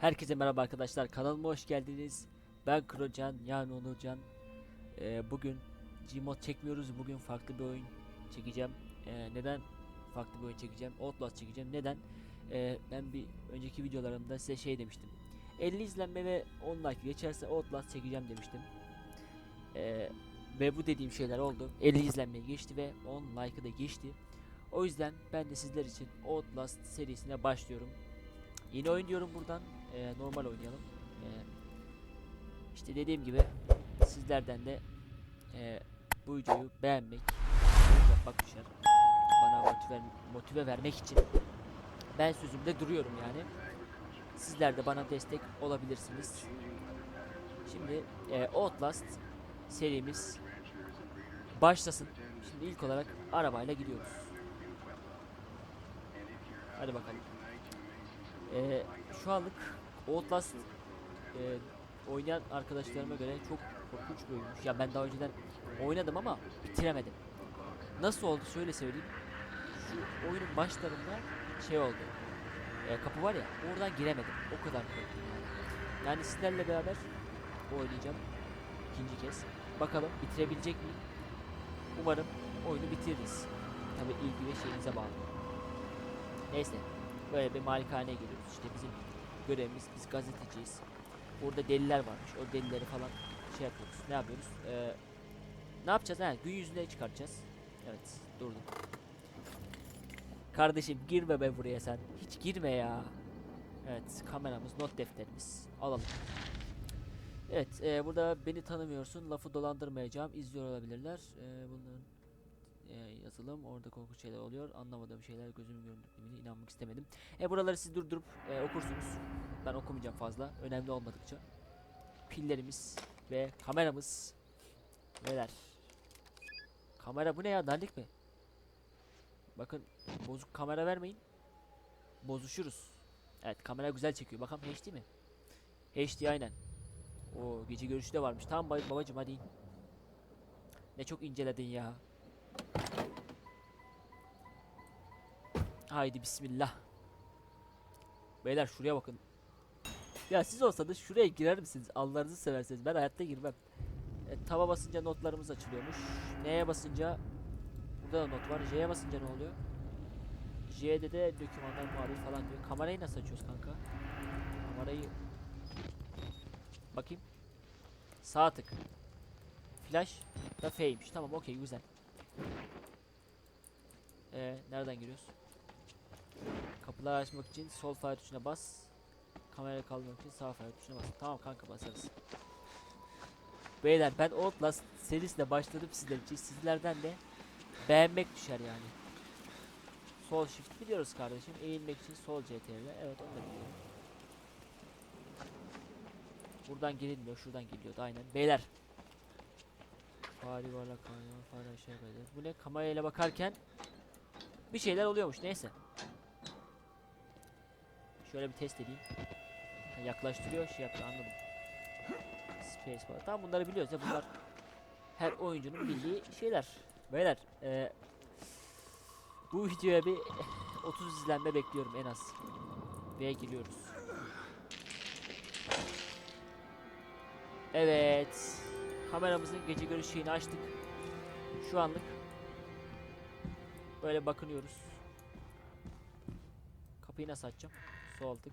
Herkese merhaba arkadaşlar kanalıma hoş geldiniz. Ben Krocan yani Onurcan. Ee, bugün Gmod çekmiyoruz. Bugün farklı bir oyun çekeceğim. Ee, neden farklı bir oyun çekeceğim? Outlast çekeceğim. Neden? Ee, ben bir önceki videolarımda size şey demiştim. 50 izlenme ve 10 like geçerse Outlast çekeceğim demiştim. Ee, ve bu dediğim şeyler oldu. 50 izlenmeyi geçti ve 10 like'ı da geçti. O yüzden ben de sizler için Outlast serisine başlıyorum. Yeni oyun diyorum buradan. Ee, normal oynayalım. Ee, işte dediğim gibi sizlerden de ee, bu videoyu beğenmek, yapmak düşer. Bana motive, motive vermek için ben sözümde duruyorum yani. Sizler de bana destek olabilirsiniz. Şimdi ee, Outlast serimiz başlasın. Şimdi ilk olarak arabayla gidiyoruz. Hadi bakalım. Ee, şu anlık Outlast e, oynayan arkadaşlarıma göre çok korkunç bir oyunmuş. Ya ben daha önceden oynadım ama bitiremedim. Nasıl oldu şöyle söyleyeyim. Şu oyunun başlarında şey oldu. E, kapı var ya oradan giremedim. O kadar korktum yani. Yani sizlerle beraber oynayacağım. ikinci kez. Bakalım bitirebilecek miyim? Umarım oyunu bitiririz. Tabi ilgi ve şeyinize bağlı. Neyse böyle bir malikaneye geliyoruz. İşte bizim görevimiz biz gazeteciyiz. Burada deliler varmış. O delileri falan şey yapıyoruz. Ne yapıyoruz? Ee, ne yapacağız? Ha, gün yüzüne çıkartacağız. Evet, durdum. Kardeşim girme be buraya sen. Hiç girme ya. Evet, kameramız, not defterimiz. Alalım. Evet, e, burada beni tanımıyorsun. Lafı dolandırmayacağım. İzliyor olabilirler. E, bunların e, yazılım orada korkunç şeyler oluyor. Anlamadığım şeyler gözümün göründüklerine inanmak istemedim. E buraları siz durdurup e, okursunuz. Ben okumayacağım fazla. Önemli olmadıkça. Pillerimiz ve kameramız. Neler? Kamera bu ne ya? Dandik mi? Bakın bozuk kamera vermeyin. Bozuşuruz. Evet kamera güzel çekiyor. Bakalım HD mi? HD aynen. O gece görüşü de varmış. Tamam babacım hadi. Ne çok inceledin ya. Haydi bismillah. Beyler şuraya bakın. Ya siz olsanız şuraya girer misiniz? Allah'ınızı severseniz ben hayatta girmem. E, tava basınca notlarımız açılıyormuş. N'ye basınca burada da not var. J'ye basınca ne oluyor? J'de de dokümanlar muhabir falan diyor. Kamerayı nasıl açıyoruz kanka? Kamerayı bakayım. Sağ tık. Flash da F'ymiş. Tamam okey güzel. Ee, nereden giriyoruz? Kapıları açmak için sol fare tuşuna bas. Kamerayı kaldırmak için sağ fare tuşuna bas. Tamam kanka basarız. Beyler ben Outlast serisine başladım sizler için. Sizlerden de beğenmek düşer yani. Sol shift biliyoruz kardeşim. Eğilmek için sol CTRL. Evet onu da biliyorum. Buradan girilmiyor. Şuradan geliyordu aynen. Beyler. Fare yuvarlak kamera fare aşağı kaydı. Bu ne? Kamerayla bakarken bir şeyler oluyormuş. Neyse. Şöyle bir test edeyim. Yaklaştırıyor şey yapıyor anladım. Space bar. Tamam bunları biliyoruz ya bunlar her oyuncunun bildiği şeyler. Beyler eee bu videoya bir 30 izlenme bekliyorum en az. Ve giriyoruz. Evet. Kameramızın gece görüş şeyini açtık. Şu anlık böyle bakınıyoruz. Kapıyı nasıl açacağım? Sol tık.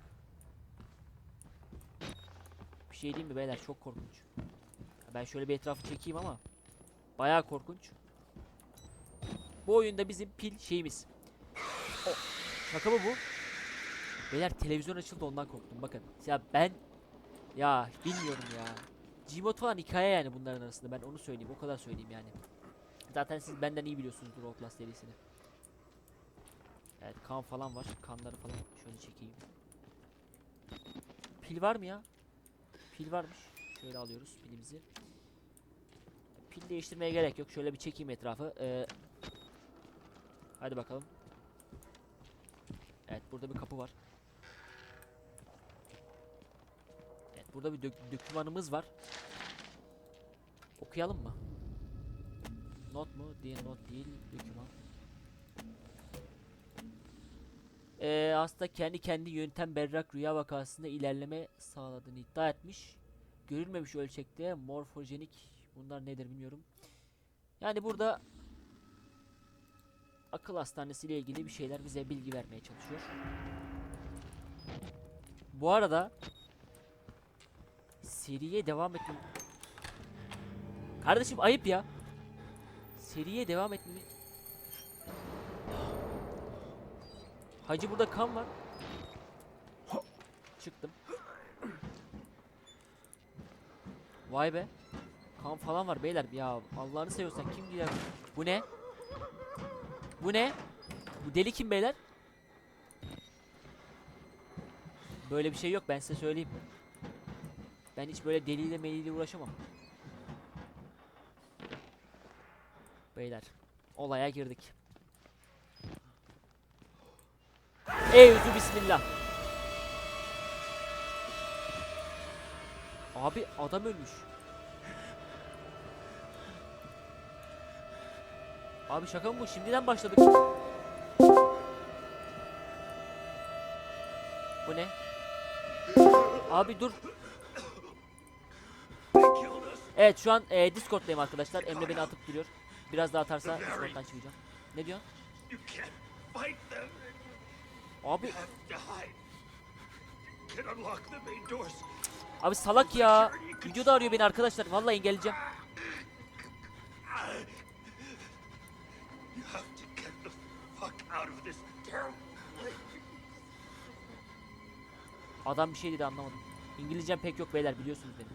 Bir şey diyeyim mi beyler çok korkunç. Ben şöyle bir etrafı çekeyim ama bayağı korkunç. Bu oyunda bizim pil şeyimiz. O, şaka mı bu? Beyler televizyon açıldı ondan korktum bakın. Ya ben ya bilmiyorum ya. Gmod falan hikaye yani bunların arasında ben onu söyleyeyim o kadar söyleyeyim yani. Zaten siz benden iyi biliyorsunuzdur Outlast serisini. Evet kan falan var. Kanları falan şöyle çekeyim. Pil var mı ya? Pil varmış. Şöyle alıyoruz pilimizi. Pil değiştirmeye gerek yok. Şöyle bir çekeyim etrafı. Ee, hadi bakalım. Evet burada bir kapı var. Evet burada bir dök- dokümanımız var. Okuyalım mı? Not mu? Değil not değil. Doküman. Ee, hasta kendi kendi yöntem berrak rüya vakasında ilerleme sağladığını iddia etmiş. Görülmemiş ölçekte morfojenik bunlar nedir bilmiyorum. Yani burada akıl hastanesi ile ilgili bir şeyler bize bilgi vermeye çalışıyor. Bu arada seriye devam etme Kardeşim ayıp ya. Seriye devam etmemi Hacı burada kan var. Çıktım. Vay be. Kan falan var beyler. Ya Allah'ını seviyorsan kim gider? Bu ne? Bu ne? Bu deli kim beyler? Böyle bir şey yok ben size söyleyeyim. Ben hiç böyle deliyle meliyle uğraşamam. Beyler olaya girdik. Eyüzü bismillah. Abi adam ölmüş. Abi şaka mı bu? Şimdiden başladık. Bu ne? Abi dur. Evet şu an e, Discord'dayım arkadaşlar. Emre beni atıp duruyor. Biraz daha atarsa Discord'dan çıkacağım. Ne diyorsun? Abi abi salak ya. Videoda arıyor beni arkadaşlar. Vallahi engelleyeceğim. Adam bir şey dedi anlamadım. İngilizcem pek yok beyler biliyorsunuz beni.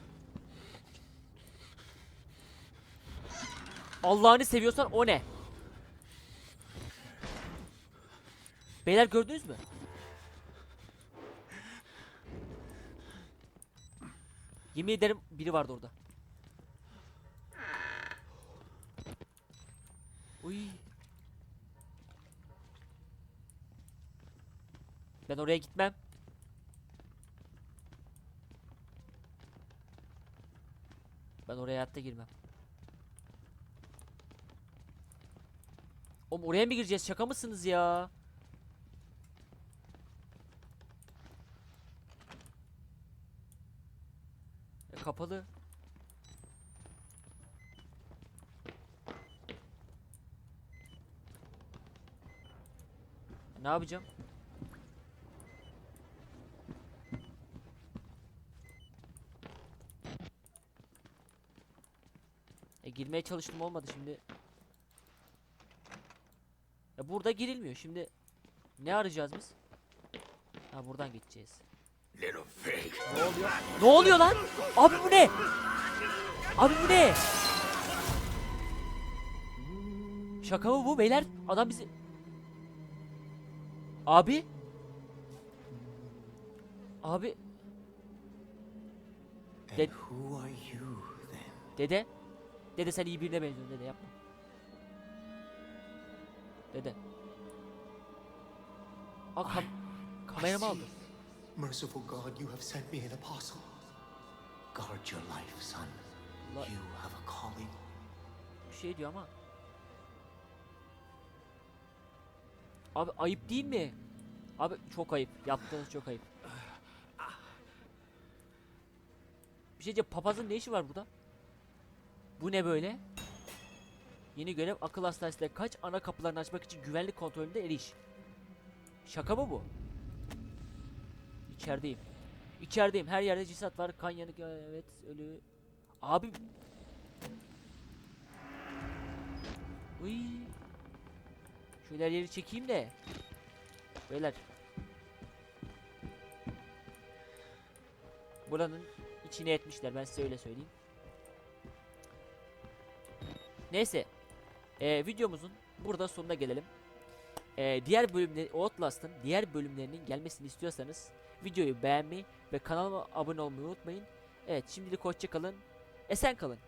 Allah'ını seviyorsan o ne? Beyler gördünüz mü? Yemin ederim biri vardı orada. Uy. Ben oraya gitmem. Ben oraya hayatta girmem. Oğlum oraya mı gireceğiz? Şaka mısınız ya? Kapalı. Ne yapacağım? E girmeye çalıştım olmadı şimdi. Ya burada girilmiyor şimdi. Ne arayacağız biz? Ha buradan gideceğiz. Ne oluyor? Ne oluyor lan? Abi bu ne? Abi bu ne? Şaka mı bu beyler? Adam bizi... Abi? Abi? And Ded- who are you then? Dede? Dede sen iyi birine benziyorsun dede yapma. Dede. Aa kam kameramı aldı. Merciful God, you have sent me an apostle. Guard your life, son. La- You have a calling. Bir şey diyor ama. Abi ayıp değil mi? Abi çok ayıp. Yaptığınız çok ayıp. Bir şey diyeceğim. Papazın ne işi var burada? Bu ne böyle? Yeni görev akıl hastanesinde kaç ana kapılarını açmak için güvenlik kontrolünde eriş. Şaka mı bu? İçerideyim. İçerideyim. Her yerde cisat var. Kan yanık evet ölü. Abi Uy. Şöyle yeri çekeyim de. Beyler. Buranın içine etmişler ben size öyle söyleyeyim. Neyse. Ee, videomuzun burada sonuna gelelim. Ee, diğer bölümleri Outlast'ın diğer bölümlerinin gelmesini istiyorsanız videoyu beğenmeyi ve kanalıma abone olmayı unutmayın. Evet şimdilik hoşça kalın. Esen kalın.